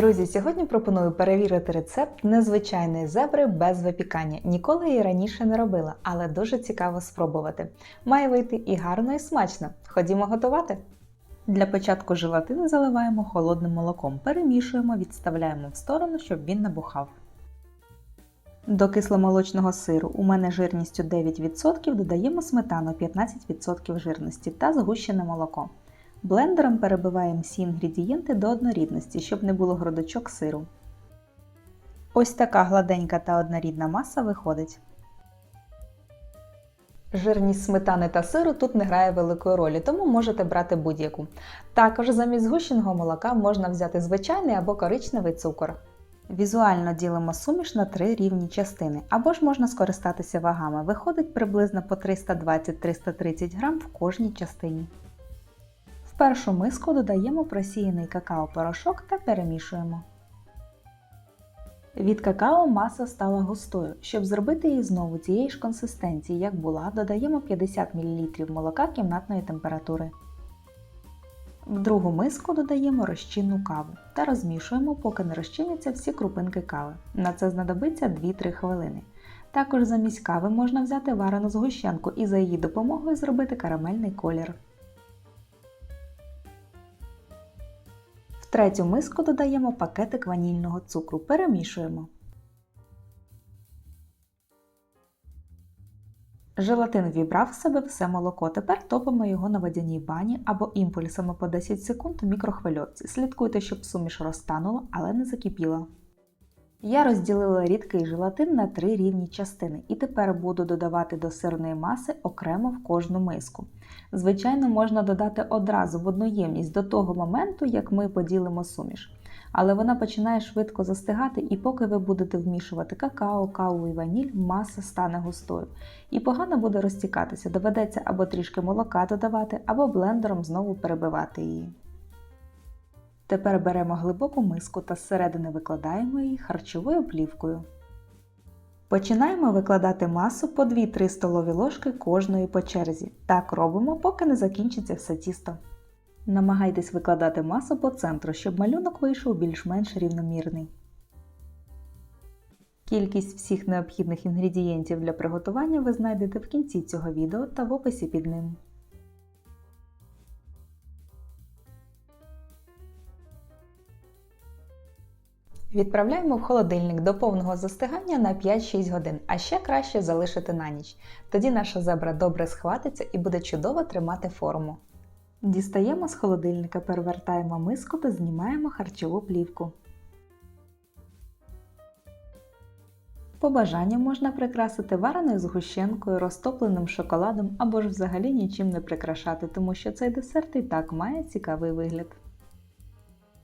Друзі, сьогодні пропоную перевірити рецепт незвичайної зебри без випікання. Ніколи її раніше не робила, але дуже цікаво спробувати. Має вийти і гарно, і смачно. Ходімо готувати. Для початку желатин заливаємо холодним молоком, перемішуємо, відставляємо в сторону, щоб він набухав. До кисломолочного сиру у мене жирністю 9% додаємо сметану 15% жирності та згущене молоко. Блендером перебиваємо всі інгредієнти до однорідності, щоб не було грудочок сиру. Ось така гладенька та однорідна маса виходить. Жирність сметани та сиру тут не грає великої ролі, тому можете брати будь-яку. Також замість згущеного молока можна взяти звичайний або коричневий цукор. Візуально ділимо суміш на три рівні частини, або ж можна скористатися вагами. Виходить приблизно по 320-330 г в кожній частині. Першу миску додаємо просіяний какао-порошок та перемішуємо. Від какао маса стала густою. Щоб зробити її знову цієї ж консистенції, як була, додаємо 50 мл молока кімнатної температури. В другу миску додаємо розчинну каву та розмішуємо, поки не розчиняться всі крупинки кави. На це знадобиться 2-3 хвилини. Також замість кави можна взяти варену згущенку і за її допомогою зробити карамельний колір. Третю миску додаємо пакетик ванільного цукру, перемішуємо. Желатин вібрав в себе все молоко. Тепер топимо його на водяній бані або імпульсами по 10 секунд у мікрохвильовці. Слідкуйте, щоб суміш розтанула, але не закипіла. Я розділила рідкий желатин на три рівні частини і тепер буду додавати до сирної маси окремо в кожну миску. Звичайно, можна додати одразу в одну ємність до того моменту, як ми поділимо суміш. Але вона починає швидко застигати, і поки ви будете вмішувати какао, каву і ваніль, маса стане густою. І погано буде розтікатися, доведеться або трішки молока додавати, або блендером знову перебивати її. Тепер беремо глибоку миску та зсередини викладаємо її харчовою плівкою. Починаємо викладати масу по 2-3 столові ложки кожної по черзі. Так робимо, поки не закінчиться все тісто. Намагайтесь викладати масу по центру, щоб малюнок вийшов більш-менш рівномірний. Кількість всіх необхідних інгредієнтів для приготування ви знайдете в кінці цього відео та в описі під ним. Відправляємо в холодильник до повного застигання на 5-6 годин, а ще краще залишити на ніч. Тоді наша зебра добре схватиться і буде чудово тримати форму. Дістаємо з холодильника, перевертаємо миску та знімаємо харчову плівку. По бажанню можна прикрасити вареною згущенкою, розтопленим шоколадом або ж взагалі нічим не прикрашати, тому що цей десерт і так має цікавий вигляд.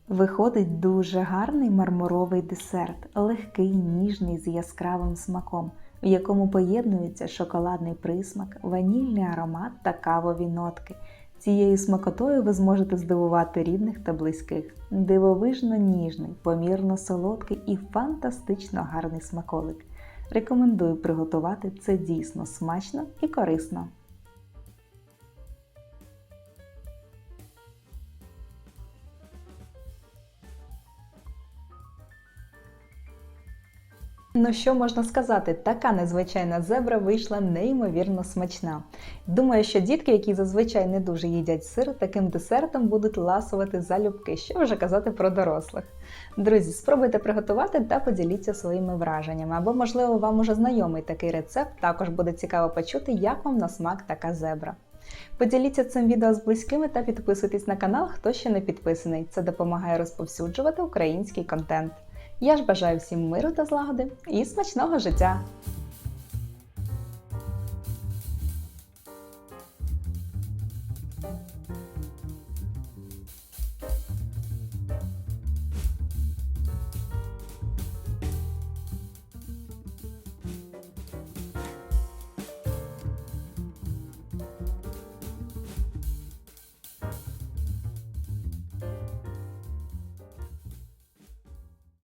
Виходить дуже гарний мармуровий десерт, легкий, ніжний з яскравим смаком, в якому поєднується шоколадний присмак, ванільний аромат та кавові нотки. Цією смакотою ви зможете здивувати рідних та близьких. Дивовижно ніжний, помірно солодкий і фантастично гарний смаколик. Рекомендую приготувати це дійсно смачно і корисно. Ну що можна сказати, така незвичайна зебра вийшла неймовірно смачна. Думаю, що дітки, які зазвичай не дуже їдять сир, таким десертом будуть ласувати залюбки, що вже казати про дорослих. Друзі, спробуйте приготувати та поділіться своїми враженнями, або, можливо, вам уже знайомий такий рецепт, також буде цікаво почути, як вам на смак така зебра. Поділіться цим відео з близькими та підписуйтесь на канал, хто ще не підписаний. Це допомагає розповсюджувати український контент. Я ж бажаю всім миру та злагоди і смачного життя!